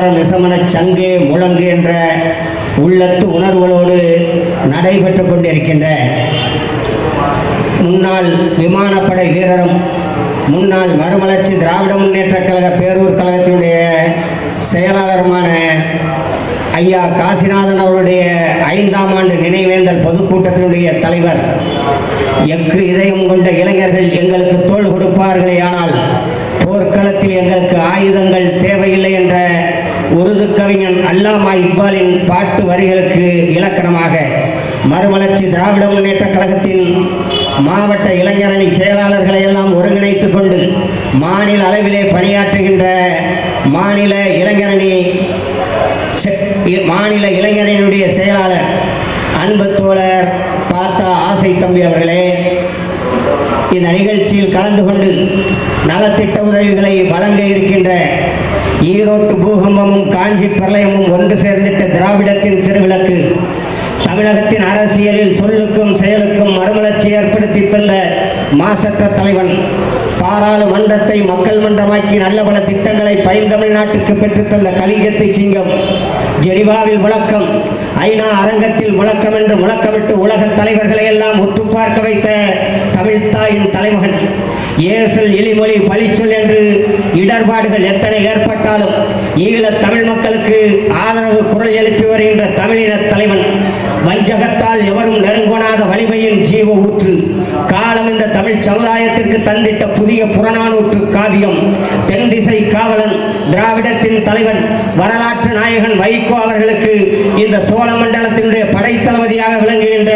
விளைந்தால் சங்கார சங்கு சங்கே முழங்கு என்ற உள்ளத்து உணர்வுகளோடு நடைபெற்றுக் கொண்டிருக்கின்ற முன்னாள் விமானப்படை வீரரும் முன்னாள் மறுமலர்ச்சி திராவிட முன்னேற்ற கழக பேரூர் கழகத்தினுடைய செயலாளருமான ஐயா காசிநாதன் அவருடைய ஐந்தாம் ஆண்டு நினைவேந்தல் பொதுக்கூட்டத்தினுடைய தலைவர். எக்கு இதயம் கொண்ட இளைஞர்கள் எங்களுக்கு தோல் கொடுப்பார்களே ஆனால் போர்க்களத்தில் எங்களுக்கு ஆயுதங்கள் அல்லாமா இக்பாலின் பாட்டு வரிகளுக்கு இலக்கணமாக? மறுமலர்ச்சி திராவிட முன்னேற்ற கழகத்தின் மாவட்ட இளைஞரணி செயலாளர்களை எல்லாம் ஒருங்கிணைத்துக் கொண்டு மாநில அளவிலே பணியாற்றுகின்ற மாநில இளைஞரணி இ- மாநில இளைஞரணியினுடைய செயலாளர் அன்பு தோழர் பார்த்தா ஆசை தம்பி அவர்களே இந்த நிகழ்ச்சியில் கலந்து கொண்டு நலத்திட்ட உதவிகளை வழங்க இருக்கின்ற ஈரோட்டு பூகம்பமும் காஞ்சி பிரளயமும் ஒன்று சேர்ந்திட்ட திராவிடத்தின் திருவிளக்கு. தமிழகத்தின் அரசியலில் சொல்லுக்கும் செயலுக்கும் மறுமலர்ச்சி ஏற்படுத்தி தந்த மாசற்ற தலைவன் பாராளுமன்றத்தை மக்கள் மன்றமாக்கி நல்ல பல திட்டங்களை பைந்தமிழ்நாட்டுக்கு பெற்றுத்தந்த கலிங்கத்தை சிங்கம் ஜெனிவாவில் விளக்கம் ஐநா அரங்கத்தில் முழக்கம் என்று முழக்கமிட்டு உலக தலைவர்களை எல்லாம் உற்று பார்க்க வைத்த தமிழ்த்தாயின் தலைமகன். ஏசல் எலிமொழி பழிச்சொல் என்று இடர்பாடுகள் எத்தனை ஏற்பட்டாலும் ஈழத் தமிழ் மக்களுக்கு ஆதரவு குரல் எழுப்பி வருகின்ற தமிழின தலைவன். வஞ்சகத்தால் எவரும் நெருங்கொணாத வலிமையின் ஜீவ ஊற்று. காலம் இந்த தமிழ் சமுதாயத்திற்கு தந்திட்ட புதிய புறநானூற்று காவியம். தென் திசை காவலன் திராவிடத்தின் தலைவன் வரலாற்று நாயகன் வைகோ அவர்களுக்கு இந்த சோழ மண்டலத்தினுடைய படைத்தளபதியாக விளங்குகின்ற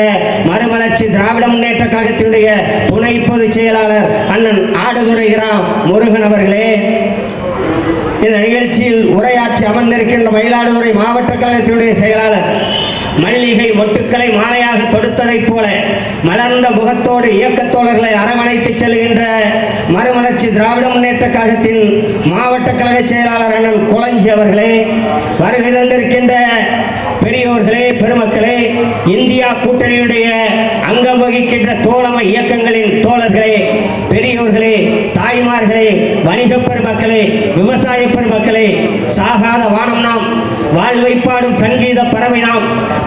மறுமலர்ச்சி திராவிட முன்னேற்ற கழகத்தினுடைய துணை பொதுச் செயலாளர் அண்ணன் ஆடுதுறை ராம் முருகன் அவர்களே இந்த நிகழ்ச்சியில் உரையாற்றி அமர்ந்திருக்கின்ற மயிலாடுதுறை மாவட்ட கழகத்தினுடைய செயலாளர் மல்லிகை மொட்டுக்களை மாலையாக தொடுத்ததைப் போல மலர்ந்த முகத்தோடு இயக்கத்தோழர்களை அரவணைத்து செல்கின்ற மறுமலர்ச்சி திராவிட முன்னேற்ற கழகத்தின் மாவட்ட கழக செயலாளர் அண்ணன் குளஞ்சி அவர்களே வருகை தந்திருக்கின்ற பெரியோர்களே பெருமக்களே இந்தியா கூட்டணியுடைய அங்கம் வகிக்கின்ற தோழமை இயக்கங்களின் தோழர்களே பெரியோர்களே தாய்மார்களே வணிக பெருமக்களே விவசாய பெருமக்களே சாகாத வானம் நாம் வாழ்வை பாடும் சங்கீத பறவை நாம்.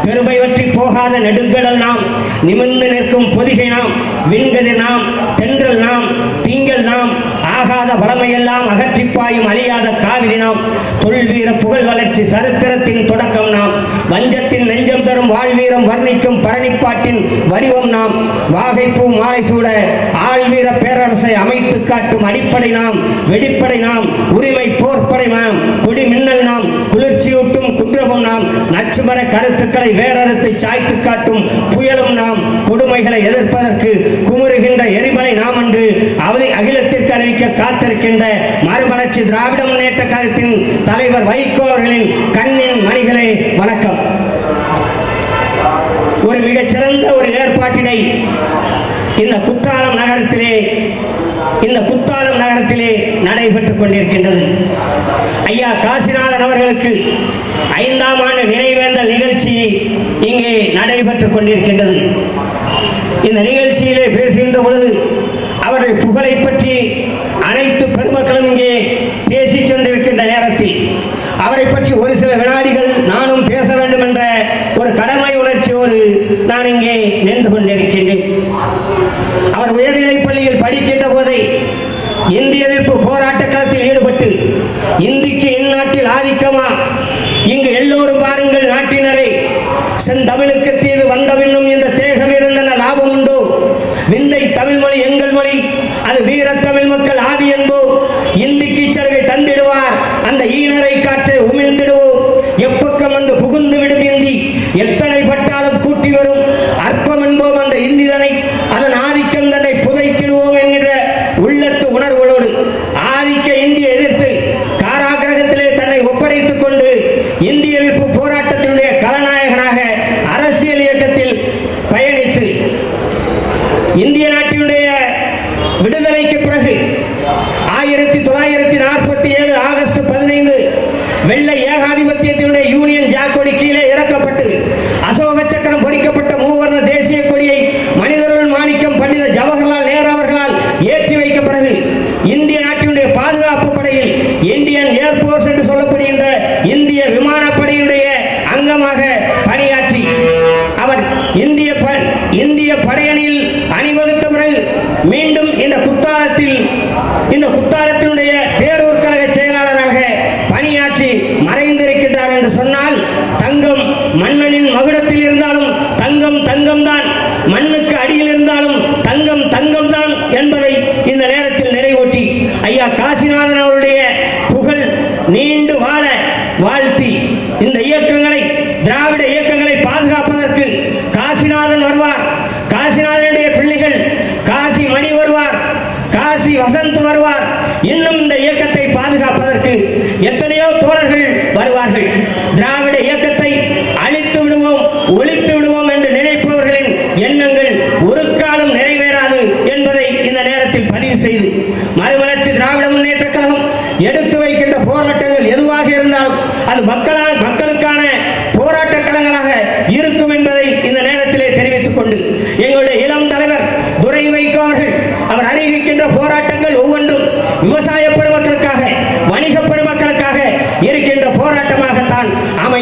பெருமை வற்றி போகாத நெடுங்கடல் நாம். நிமிர்ந்து நிற்கும் பொதிகை நாம். விண்கதிர் நாம். தென்றல் நாம். திங்கள் நாம். ஆகாத வளமையெல்லாம் அகற்றிப் பாயும் அழியாத காவிரி நாம். தொல்வீர புகழ் வளர்ச்சி சரித்திரத்தின் தொடக்கம் நாம். வஞ்சத்தின் நெஞ்சம் தரும் வாழ்வீரம் வர்ணிக்கும் பரணிப்பாட்டின் வடிவம் நாம். வாகைப்பூ மாலை சூட ஆழ்வீர பேரரசை அமைத்து காட்டும் அடிப்படை நாம். வெடிப்படை நாம். உரிமை போர்ப்படை நாம். கொடி மின்னல் நாம். நாம் நச்சுமர கருத்துக்களை வேறறுத்து சாய்த்து காட்டும் புயலும் நாம் கொடுமைகளை எதிர்ப்பதற்கு குமுறுகின்ற எரிமலை நாம் என்று அவதி அகிலத்திற்கு அறிவிக்க காத்திருக்கின்ற மறுமலர்ச்சி திராவிட முன்னேற்ற கழகத்தின் தலைவர் வைகோ அவர்களின் கண்ணின் மணிகளே வணக்கம். ஒரு மிகச்சிறந்த ஒரு ஏற்பாட்டினை இந்த குற்றாலம் நகரத்திலே இந்த குத்தாலம் நகரத்திலே நடைபெற்றுக் கொண்டிருக்கின்றது. ஐயா காசிநாதன் அவர்களுக்கு ஐந்தாம் ஆண்டு நினைவேந்தல் நிகழ்ச்சி இங்கே நடைபெற்றுக் கொண்டிருக்கின்றது. இந்த நிகழ்ச்சியிலே பேசுகின்ற பொழுது அவருடைய புகழை பற்றி அனைத்து பெருமக்களும் இங்கே பேசி சென்றிருக்கின்ற நேரத்தில் அவரை பற்றி ஒரு சில வினாடிகள் நானும் பேச வேண்டும் என்ற ஒரு கடமை உணர்ச்சியோடு நான் இங்கே நின்று கொண்டிருக்கின்றேன். அவர் உயர்நிலைப் பள்ளியில் படிக்கின்ற போதை இந்திய எதிர்ப்பு போராட்ட களத்தில் ஈடுபட்டு இந்திக்கு இந்நாட்டில் ஆதிக்கமா? இங்கு எல்லோரும் பாருங்கள் நாட்டினரே செந்தமிழுக்கு தீது வந்தவின்னும் இந்த தேகம் இருந்தன லாபம் உண்டோ? விந்தை தமிழ் மொழி எங்கள் மொழி ஜனாதிபத்தியத்தினுடைய யூனியன் ஜாக்கோடி கீழே இறக்கப்பட்டு வசந்த் வருவார். இன்னும் இந்த இயக்கத்தை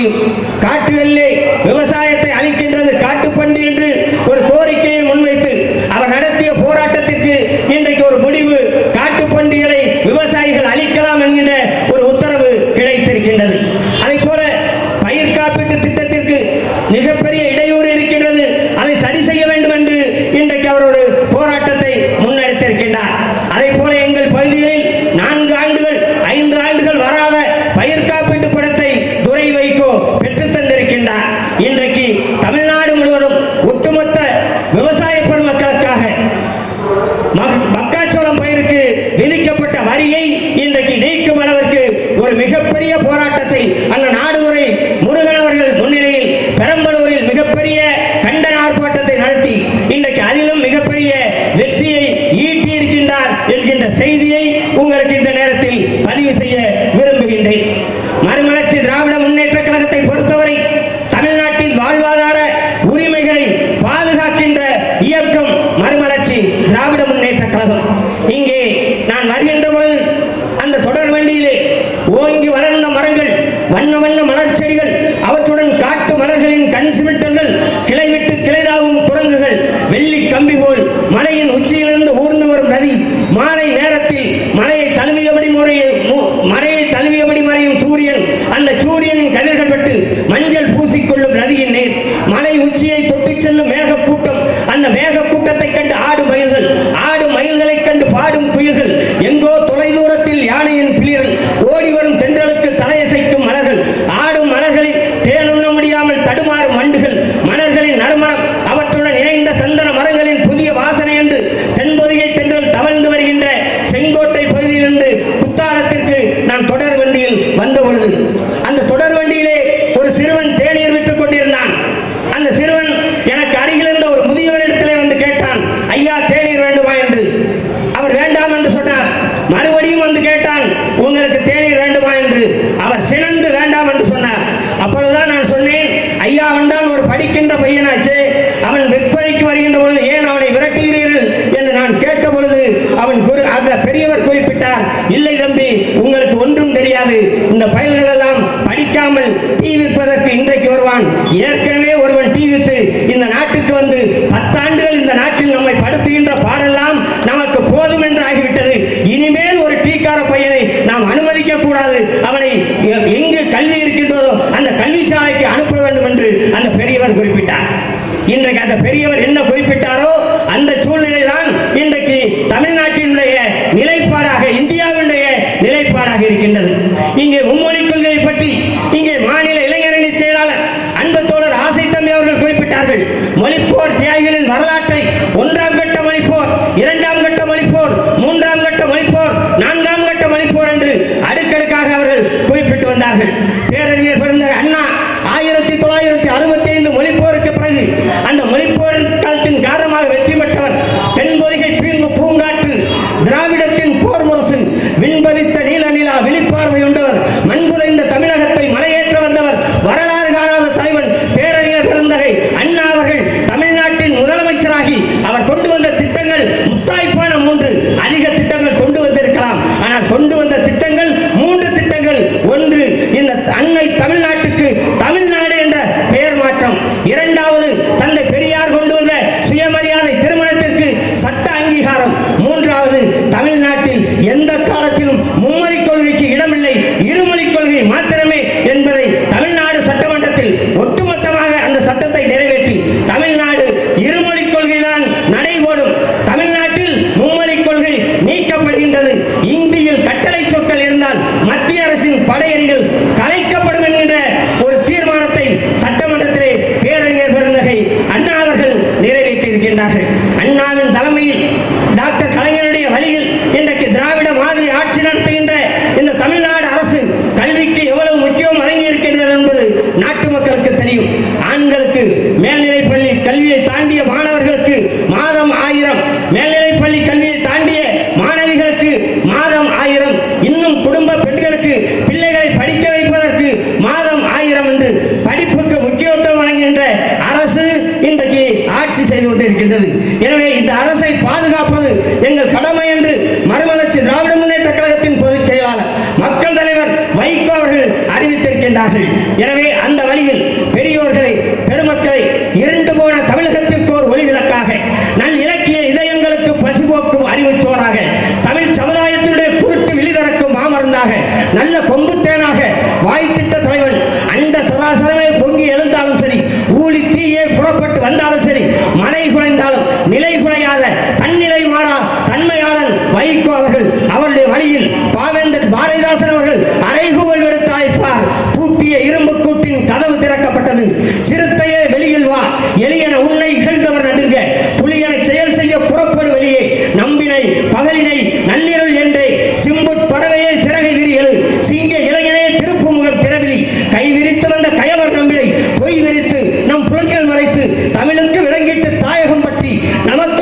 aqui செய்தியை உங்களுக்கு நான் தொடர் வண்டியில் வந்த பொழுது அந்த தொடர் வண்டியிலே ஒரு சிறுவன் தேநீர் விட்டுக் கொண்டிருந்தான். அந்த சிறுவன் எனக்கு அருகில் இருந்த ஒரு முதியோர் வந்து கேட்டான் ஐயா தேநீர் வேண்டுமா? என்று. அவர் வேண்டாம் என்று சொன்னார். மறுபடியும் வந்து கேட்டான் உங்களுக்கு தேநீர் வேண்டுமா? என்று. அவர் சினந்து வேண்டாம் என்று சொன்னார். அப்பொழுதுதான் நான் சொன்னேன் ஐயா வந்தான் ஒரு படிக்கின்ற பையனாச்சே. அவன் விற்பனைக்கு வருகின்ற பொழுது ஏன் அவனை விரட்டுகிறீர்கள்? என்று நான் கேட்ட பொழுது அவன் பெரியவர் குறிப்பிட்டார் இல்லை தம்பி உங்களுக்கு ஒன்றும் தெரியாது. இந்த பயல்கள் எல்லாம் படிக்காமல் தீ விற்பதற்கு இன்றைக்கு வருவான். ஏற்கனவே ஒருவன் தீ வித்து இந்த நாட்டுக்கு வந்து பத்தாண்டுகள் இந்த நாட்டில் நம்மை படுத்துகின்ற பாடெல்லாம் நமக்கு போதும் என்று ஆகிவிட்டது. இனிமேல் ஒரு டீக்கார பையனை நாம் அனுமதிக்க கூடாது. அவனை எங்கு கல்வி இருக்கின்றதோ அந்த கல்வி சாலைக்கு அனுப்ப வேண்டும் என்று அந்த பெரியவர் குறிப்பிட்டார். இன்றைக்கு அந்த பெரியவர் என்ன குறிப்பிட்டாரோ அறிவித்திருக்கின்றார்கள் எனவே அந்த வழியில் பற்றி